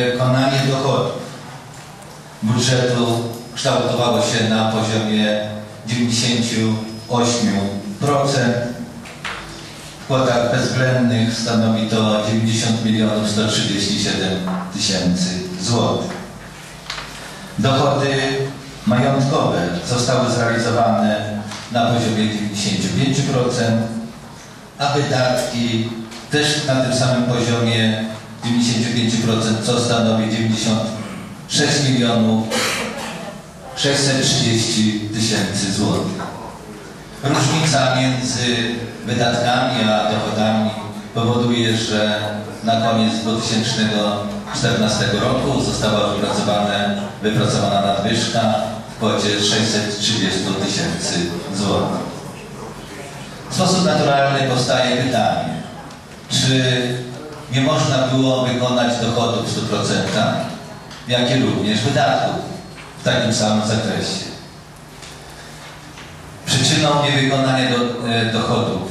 Wykonanie dochodów budżetu kształtowało się na poziomie 98%. W kwotach bezwzględnych stanowi to 90 milionów 137 tysięcy złotych. Dochody majątkowe zostały zrealizowane na poziomie 95%, a wydatki też na tym samym poziomie 95%, co stanowi 96 milionów 630 tysięcy złotych. Różnica między wydatkami a dochodami powoduje, że na koniec 2014 roku została wypracowane, wypracowana nadwyżka w kwocie 630 tysięcy złotych. W sposób naturalny powstaje pytanie, czy nie można było wykonać dochodów w 100%, jak i również wydatków w takim samym zakresie. Przyczyną niewykonania do, e, dochodów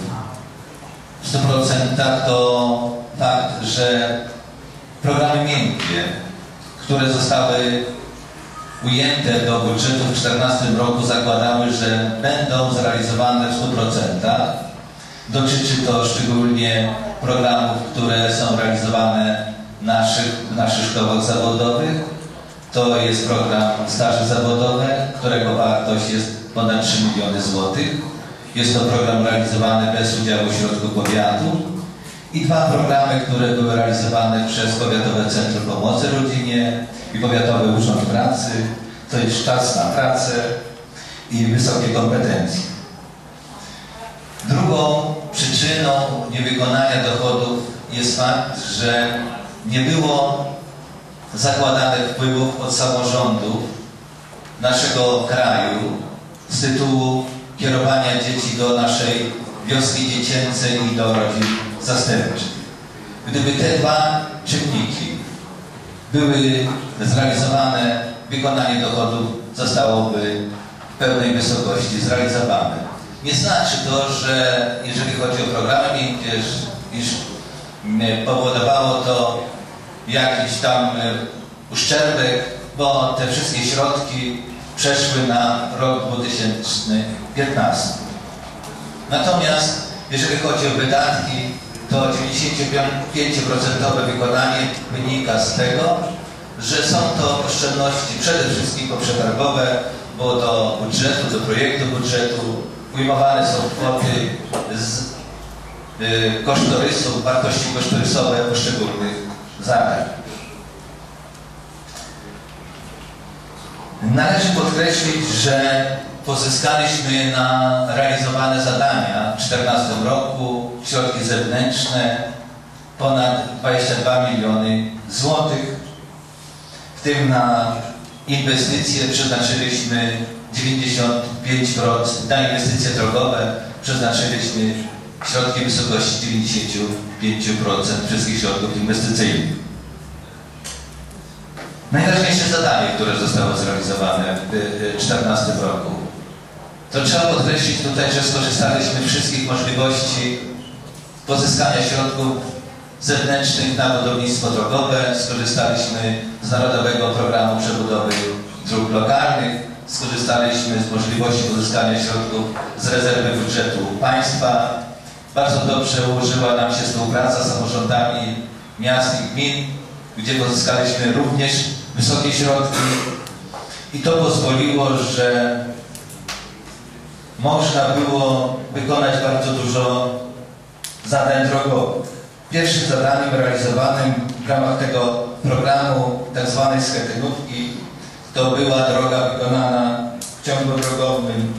w 100% to fakt, że programy miękkie, które zostały ujęte do budżetu w 2014 roku zakładały, że będą zrealizowane w 100%. Dotyczy to szczególnie programów, które są realizowane w naszych, w naszych szkołach zawodowych. To jest program Staże Zawodowe, którego wartość jest ponad 3 miliony złotych. Jest to program realizowany bez udziału środków powiatu. I dwa programy, które były realizowane przez Powiatowe Centrum Pomocy Rodzinie i Powiatowy Urząd Pracy. To jest czas na pracę i wysokie kompetencje. Drugą przyczyną niewykonania dochodów jest fakt, że nie było zakładanych wpływów od samorządów naszego kraju z tytułu kierowania dzieci do naszej wioski dziecięcej i do rodzin zastępczych. Gdyby te dwa czynniki były zrealizowane, wykonanie dochodów zostałoby w pełnej wysokości zrealizowane. Nie znaczy to, że jeżeli chodzi o programy miękkie, iż powodowało to jakiś tam uszczerbek, bo te wszystkie środki przeszły na rok 2015. Natomiast jeżeli chodzi o wydatki, to 95% wykonanie wynika z tego, że są to oszczędności przede wszystkim poprzetargowe, bo do budżetu, do projektu budżetu ujmowane są kwoty z y, wartości kosztorysowe poszczególnych zadań. Należy podkreślić, że pozyskaliśmy na realizowane zadania w 2014 roku środki zewnętrzne ponad 22 miliony złotych. W tym na inwestycje przeznaczyliśmy 95%, na inwestycje drogowe. Przeznaczyliśmy środki w wysokości 95% wszystkich środków inwestycyjnych. Najważniejsze zadanie, które zostało zrealizowane w 2014 roku, to trzeba podkreślić tutaj, że skorzystaliśmy wszystkich możliwości pozyskania środków zewnętrznych na budownictwo drogowe, skorzystaliśmy z Narodowego Programu Przebudowy Dróg Lokalnych, skorzystaliśmy z możliwości pozyskania środków z rezerwy budżetu państwa. Bardzo dobrze ułożyła nam się współpraca z samorządami miast i gmin, gdzie pozyskaliśmy również wysokie środki i to pozwoliło, że można było wykonać bardzo dużo zadań drogowych. Pierwszym zadaniem realizowanym w ramach tego programu tzw. Tak skretynówki to była droga wykonana w ciągu drogowym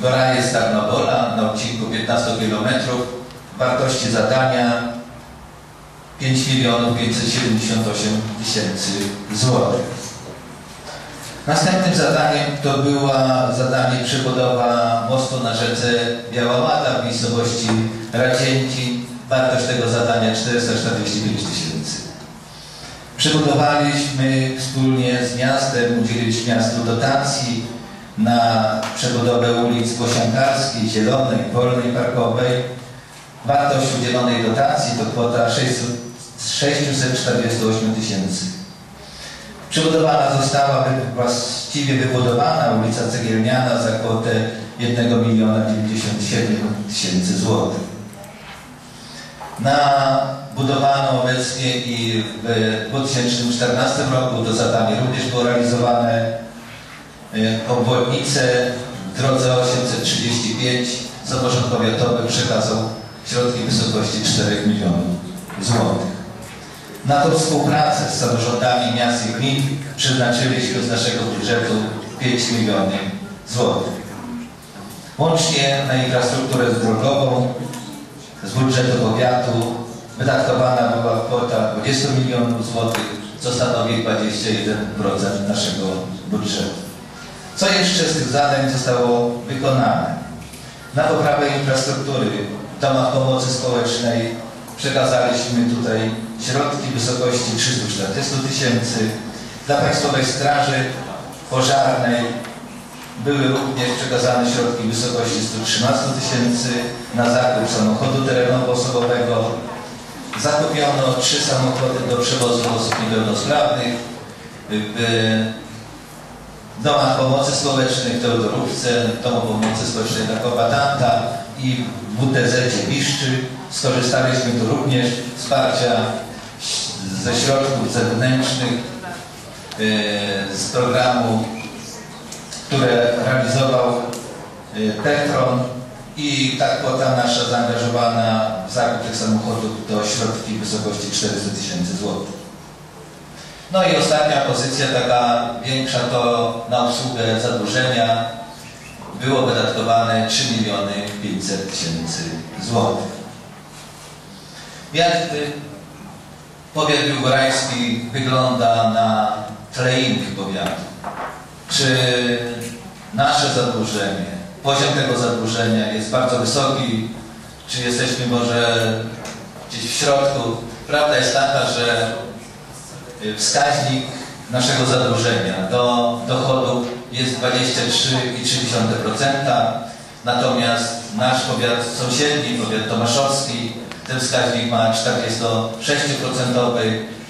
Goraje Starnowola na odcinku 15 km wartości zadania 5 milionów 578 tysięcy złotych. Następnym zadaniem to była zadanie przebudowa mostu na rzece Białowata w miejscowości Racięci. Wartość tego zadania 445 tysięcy. Przebudowaliśmy wspólnie z miastem, udzieliliśmy miastu dotacji na przebudowę ulic Bosiankarskiej, Zielonej, Wolnej, Parkowej. Wartość udzielonej dotacji to kwota 600 648 tysięcy Przybudowana została właściwie wybudowana ulica Cegielniana za kwotę 1 miliona 97 tysięcy złotych. Na budowano obecnie i w 2014 roku to zadanie również było realizowane y, obwodnicę w drodze 835 samorząd powiatowy przekazał środki w wysokości 4 milionów złotych. Na tą współpracę z samorządami miast i gmin przeznaczyliśmy z naszego budżetu 5 milionów złotych. Łącznie na infrastrukturę drogową z budżetu powiatu wydatkowana była kwota 20 milionów złotych, co stanowi 21% naszego budżetu. Co jeszcze z tych zadań zostało wykonane? Na poprawę infrastruktury w domach pomocy społecznej przekazaliśmy tutaj środki w wysokości 340 tysięcy. Dla Państwowej Straży Pożarnej były również przekazane środki w wysokości 113 tysięcy na zakup samochodu terenowo-osobowego. Zakupiono trzy samochody do przewozu osób niepełnosprawnych w domach pomocy społecznej w Teodorówce, Domu Pomocy Społecznej dla Kombatanta i w WTZ Biszczy. Skorzystaliśmy tu również wsparcia ze środków zewnętrznych e, z programu, które realizował e, Petron i ta kwota nasza zaangażowana w zakup tych samochodów to środki w wysokości 400 tysięcy złotych. No i ostatnia pozycja, taka większa, to na obsługę zadłużenia było wydatkowane 3 miliony 500 tysięcy złotych. Jak powiat biłgorajski wygląda na tle innych powiatów? Czy nasze zadłużenie, poziom tego zadłużenia jest bardzo wysoki, czy jesteśmy może gdzieś w środku? Prawda jest taka, że y, wskaźnik naszego zadłużenia do dochodu jest 23,3%, natomiast nasz powiat sąsiedni, powiat tomaszowski, ten wskaźnik ma 46%,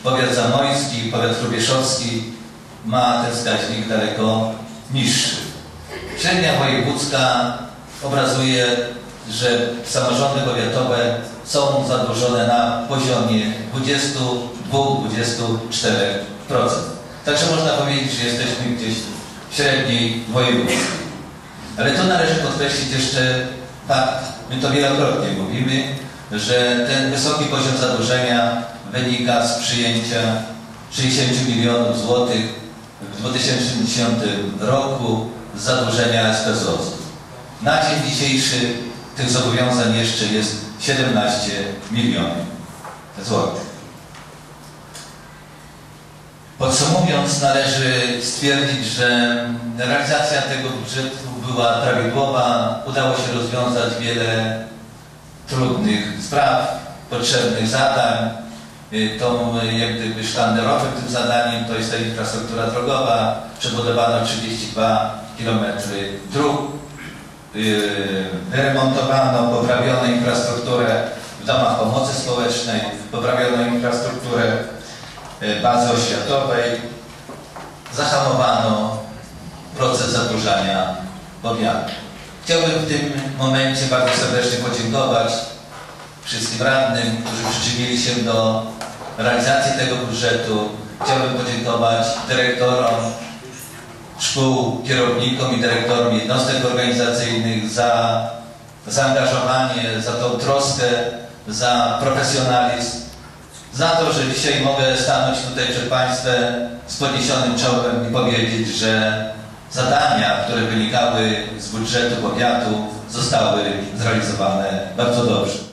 powiat zamojski, powiat hrubieszowski ma ten wskaźnik daleko niższy. Średnia wojewódzka obrazuje, że samorządy powiatowe są zadłużone na poziomie 22-24%. Także można powiedzieć, że jesteśmy gdzieś w średniej wojewódzkiej. Ale tu należy podkreślić jeszcze fakt, my to wielokrotnie mówimy, że ten wysoki poziom zadłużenia wynika z przyjęcia 60 milionów złotych w 2010 roku zadłużenia SPZOZ. Na dzień dzisiejszy tych zobowiązań jeszcze jest 17 milionów złotych. Podsumowując, należy stwierdzić, że realizacja tego budżetu była prawidłowa. Udało się rozwiązać wiele trudnych spraw, potrzebnych zadań. Y, Tą y, jak gdyby sztandarowym tym zadaniem to jest ta infrastruktura drogowa. Przebudowano 32 km dróg. Y, Wyremontowano, poprawiono infrastrukturę w domach pomocy społecznej, poprawiono infrastrukturę bazy oświatowej, zahamowano proces zadłużania powiatu. Chciałbym w tym momencie bardzo serdecznie podziękować wszystkim radnym, którzy przyczynili się do realizacji tego budżetu. Chciałbym podziękować dyrektorom szkół, kierownikom i dyrektorom jednostek organizacyjnych za zaangażowanie, za tą troskę, za profesjonalizm, za to, że dzisiaj mogę stanąć tutaj przed Państwem z podniesionym czołem i powiedzieć, że zadania, które wynikały z budżetu powiatu zostały zrealizowane bardzo dobrze.